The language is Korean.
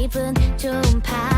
기분 좋은 밤.